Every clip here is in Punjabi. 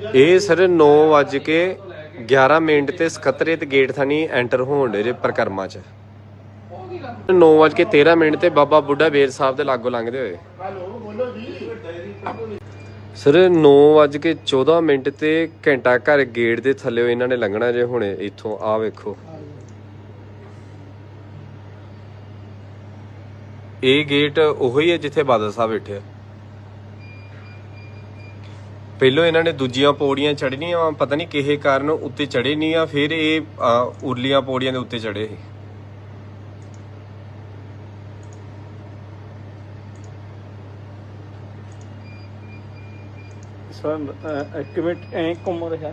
ਇਹ ਸਰ 9 ਵਜ ਕੇ 11 ਮਿੰਟ ਤੇ ਸਕੱਤਰੇਤ ਗੇਟ ਥਾਣੀ ਐਂਟਰ ਹੋਣ ਦੇ ਜੇ ਪ੍ਰਕਰਮਾ ਚ। 9 ਵਜ ਕੇ 13 ਮਿੰਟ ਤੇ ਬਾਬਾ ਬੁੱਢਾ ਬੇਰ ਸਾਹਿਬ ਦੇ ਲਾਗੋਂ ਲੰਘਦੇ ਹੋਏ। ਸਰ 9 ਵਜ ਕੇ 14 ਮਿੰਟ ਤੇ ਘੰਟਾ ਘਰ ਗੇਟ ਦੇ ਥੱਲੇ ਇਹਨਾਂ ਨੇ ਲੰਘਣਾ ਜੇ ਹੁਣੇ, ਇੱਥੋਂ ਆ ਵੇਖੋ। ਇਹ ਗੇਟ ਉਹੀ ਹੈ ਜਿੱਥੇ ਬਾਦਲ ਸਾਹਿਬ ਬੈਠੇ ਆ। ਪਹਿਲੋਂ ਇਹਨਾਂ ਨੇ ਦੂਜੀਆਂ ਪੌੜੀਆਂ ਚੜ੍ਹਨੀਆਂ ਪਤਾ ਨਹੀਂ ਕਿਹੇ ਕਾਰਨ ਉੱਤੇ ਚੜੇ ਨਹੀਂ ਆ, ਫਿਰ ਇਹ ਉਰਲੀਆਂ ਪੌੜੀਆਂ ਦੇ ਉੱਤੇ ਚੜੇ ਸੀ ਸਰ ਇੱਕ ਮਿੰਟ, ਐ ਘੁੰਮ ਰਿਹਾ।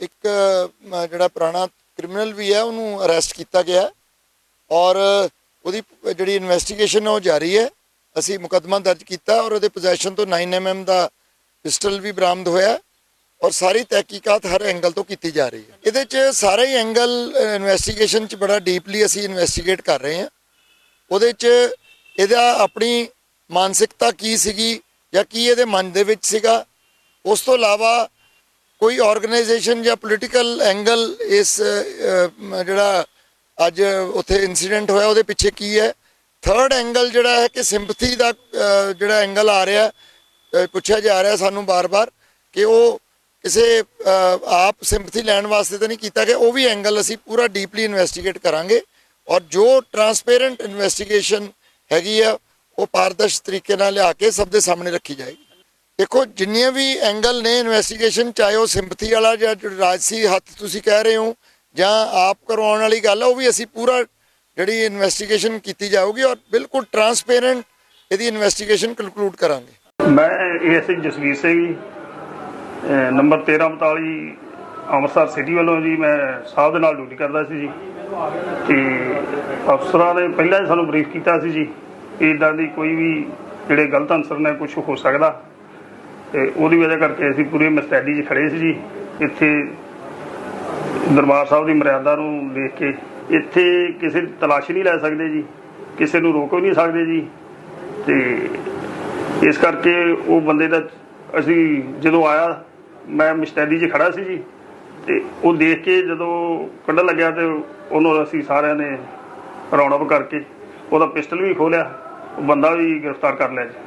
ਇੱਕ ਜਿਹੜਾ ਪੁਰਾਣਾ ਕ੍ਰਿਮੀਨਲ ਵੀ ਹੈ, ਉਹਨੂੰ ਅਰੈਸਟ ਕੀਤਾ ਗਿਆ ਔਰ ਉਹਦੀ ਜਿਹੜੀ ਇਨਵੈਸਟੀਗੇਸ਼ਨ ਹੈ, ਉਹ ਜਾਰੀ ਹੈ। ਅਸੀਂ ਮੁਕੱਦਮਾ ਦਰਜ ਕੀਤਾ ਔਰ ਉਹਦੇ ਪੋਜੈਸ਼ਨ ਤੋਂ 9mm ਦਾ ਪਿਸਟਲ ਵੀ ਬਰਾਮਦ ਹੋਇਆ ਔਰ ਸਾਰੀ ਤਹਿਕੀਕਾਤ ਹਰ ਐਂਗਲ ਤੋਂ ਕੀਤੀ ਜਾ ਰਹੀ ਹੈ। ਇਹਦੇ 'ਚ ਸਾਰੇ ਹੀ ਐਂਗਲ ਇਨਵੈਸਟੀਗੇਸ਼ਨ 'ਚ ਬੜਾ ਡੀਪਲੀ ਅਸੀਂ ਇਨਵੈਸਟੀਗੇਟ ਕਰ ਰਹੇ ਹਾਂ। ਉਹਦੇ 'ਚ ਇਹਦਾ ਆਪਣੀ ਮਾਨਸਿਕਤਾ ਕੀ ਸੀਗੀ ਜਾਂ ਕੀ ਇਹਦੇ ਮਨ ਦੇ ਵਿੱਚ ਸੀਗਾ, ਉਸ ਤੋਂ ਇਲਾਵਾ ਕੋਈ ਆਰਗੇਨਾਈਜੇਸ਼ਨ ਜਾਂ ਪੋਲੀਟੀਕਲ ਐਂਗਲ ਇਸ ਜਿਹੜਾ ਅੱਜ ਉੱਥੇ ਇਨਸੀਡੈਂਟ ਹੋਇਆ, ਉਹਦੇ ਪਿੱਛੇ ਕੀ ਹੈ? ਥਰਡ ਐਂਗਲ ਜਿਹੜਾ ਹੈ ਕਿ ਸਿੰਪਥੀ ਦਾ ਜਿਹੜਾ ਐਂਗਲ ਆ ਰਿਹਾ ਪੁੱਛਿਆ ਜਾ ਰਿਹਾ ਸਾਨੂੰ ਬਾਰ-ਬਾਰ ਕਿ ਉਹ ਕਿਸੇ ਆਪ ਸਿੰਪਥੀ ਲੈਣ ਵਾਸਤੇ ਤਾਂ ਨਹੀਂ ਕੀਤਾ ਗਿਆ, ਉਹ ਵੀ ਐਂਗਲ ਅਸੀਂ ਪੂਰਾ ਡੀਪਲੀ ਇਨਵੈਸਟੀਗੇਟ ਕਰਾਂਗੇ ਔਰ ਜੋ ਟਰਾਂਸਪੇਰੈਂਟ ਇਨਵੈਸਟੀਗੇਸ਼ਨ ਹੈਗੀ ਆ, ਉਹ ਪਾਰਦਰਸ਼ ਤਰੀਕੇ ਨਾਲ ਲਿਆ ਕੇ ਸਭ ਦੇ ਸਾਹਮਣੇ ਰੱਖੀ ਜਾਏਗੀ। ਦੇਖੋ, ਜਿੰਨੀਆਂ ਵੀ ਐਂਗਲ ਨੇ ਇਨਵੈਸਟੀਗੇਸ਼ਨ ਚਾਹੇ ਉਹ ਸਿੰਪਥੀ ਵਾਲਾ ਜਾਂ ਰਾਜਸੀ ਹੱਥ ਤੁਸੀਂ ਕਹਿ ਰਹੇ ਹੋ, ਜਾਂ ਆਪ ਕਰਵਾਉਣ ਵਾਲੀ ਗੱਲ ਆ, ਉਹ ਵੀ ਅਸੀਂ ਪੂਰਾ ਜਿਹੜੀ ਇਨਵੈਸਟੀਗੇਸ਼ਨ ਕੀਤੀ ਜਾਊਗੀ ਔਰ ਬਿਲਕੁਲ ਟਰਾਂਸਪੇਰੈਂਟ ਇਹਦੀ ਇਨਵੈਸਟੀਗੇਸ਼ਨ ਕੰਕਲੂਡ ਕਰਾਂਗੇ। ਮੈਂ ਏਐਸਆਈ ਜਸਵੀਰ ਸਿੰਘ ਜੀ, ਅਹ ਨੰਬਰ 1342 ਅੰਮ੍ਰਿਤਸਰ ਸਿਟੀ ਵੱਲੋਂ ਜੀ, ਮੈਂ ਸਾਹਿਬ ਦੇ ਨਾਲ ਡਿਊਟੀ ਕਰਦਾ ਸੀ ਜੀ। ਤੇ ਅਫਸਰਾਂ ਨੇ ਪਹਿਲਾਂ ਹੀ ਸਾਨੂੰ ਬਰੀਫ ਕੀਤਾ ਸੀ ਜੀ ਇਦਾਂ ਦੀ ਕੋਈ ਵੀ ਜਿਹੜੇ ਗਲਤ ਅਨਸਰ ਨੇ ਕੁਝ ਹੋ ਸਕਦਾ। ਤੇ ਉਹਦੀ ਵਜ੍ਹਾ ਕਰਕੇ ਅਸੀਂ ਪੂਰੀ ਮਸ਼ਤੈਦੀ 'ਚ ਖੜੇ ਸੀ ਜੀ। ਇੱਥੇ ਦਰਬਾਰ ਸਾਹਿਬ ਦੀ ਮਰਿਆਦਾ ਨੂੰ ਦੇਖ ਕੇ ਇੱਥੇ ਕਿਸੇ ਦੀ ਤਲਾਸ਼ੀ ਨਹੀਂ ਲੈ ਸਕਦੇ ਜੀ। ਕਿਸੇ ਨੂੰ ਰੋਕ ਵੀ ਨਹੀਂ ਸਕਦੇ ਜੀ। ਤੇ ਇਸ ਕਰਕੇ ਉਹ ਬੰਦੇ ਦਾ ਅਸੀਂ ਜਦੋਂ ਆਇਆ, ਮੈਂ ਮਸਟੈਡੀ 'ਚ ਖੜਾ ਸੀ ਜੀ। ਤੇ ਉਹ ਦੇਖ ਕੇ ਜਦੋਂ ਕੱਢਣ ਲੱਗਿਆ ਤੇ ਉਹਨੂੰ ਅਸੀਂ ਸਾਰਿਆਂ ਨੇ ਰੌਣਕ ਕਰਕੇ ਉਹਦਾ ਪਿਸਟਲ ਵੀ ਖੋਲਿਆ ਉਹ ਬੰਦਾ ਵੀ ਗ੍ਰਿਫਤਾਰ ਕਰ ਲਿਆ ਜੀ।